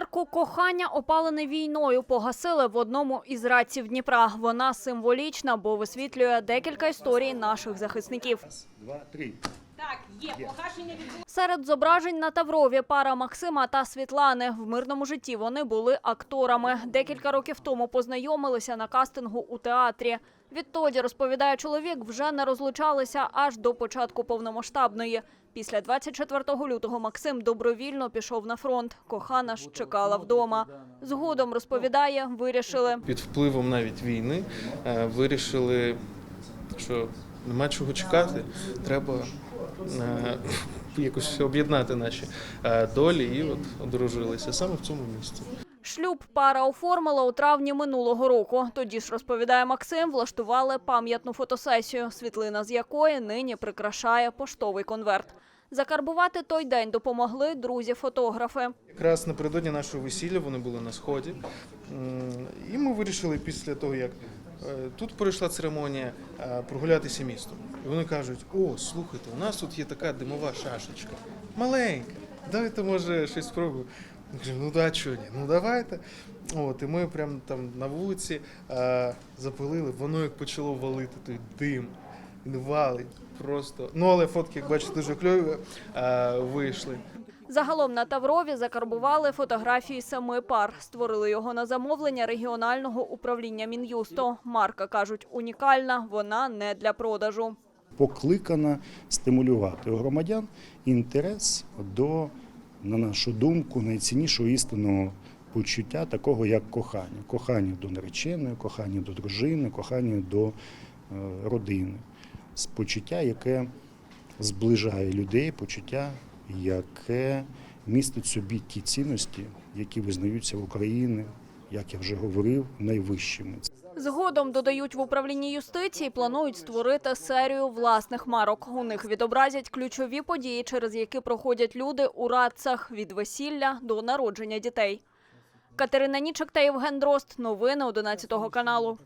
Арку кохання, опалене війною, погасили в одному із раців Дніпра. Вона символічна, бо висвітлює декілька історій наших захисників. Два, три. Так, є погашення від Серед зображень на Таврові пара Максима та Світлани. В мирному житті вони були акторами. Декілька років тому познайомилися на кастингу у театрі. Відтоді, розповідає чоловік, вже не розлучалися аж до початку повномасштабної. Після 24 лютого Максим добровільно пішов на фронт. Кохана ж чекала вдома. Згодом розповідає, вирішили під впливом навіть війни е, вирішили, що нема чого чекати, треба якось об'єднати наші е, долі і от одружилися саме в цьому місці. Шлюб пара оформила у травні минулого року. Тоді ж розповідає Максим, влаштували пам'ятну фотосесію, світлина з якої нині прикрашає поштовий конверт. Закарбувати той день допомогли друзі-фотографи. Якраз напередодні нашого весілля вони були на сході, і ми вирішили після того, як е, тут пройшла церемонія, е, прогулятися містом. І вони кажуть: о, слухайте, у нас тут є така димова шашечка, маленька. Давайте, може, щось спробуємо. Я кажу, ну да, чого ні, ну давайте. От, і ми прямо там на вулиці е, запалили, воно як почало валити той дим. Він валить просто. Ну, але фотки, як бачите, дуже кльові е, вийшли. Загалом на Таврові закарбували фотографії семи пар. Створили його на замовлення регіонального управління Мін'юсту. Марка кажуть, унікальна, вона не для продажу. Покликана стимулювати у громадян інтерес до, на нашу думку, найціннішого істинного почуття, такого як кохання. Кохання до нареченої, кохання до дружини, кохання до е, родини. Почуття, яке зближає людей, почуття, яке містить собі ті цінності, які визнаються в Україні, як я вже говорив, найвищими. Згодом додають в управлінні юстиції, планують створити серію власних марок. У них відобразять ключові події, через які проходять люди у радцах від весілля до народження дітей. Катерина Нічик та Євген Дрозд. Новини 11 каналу.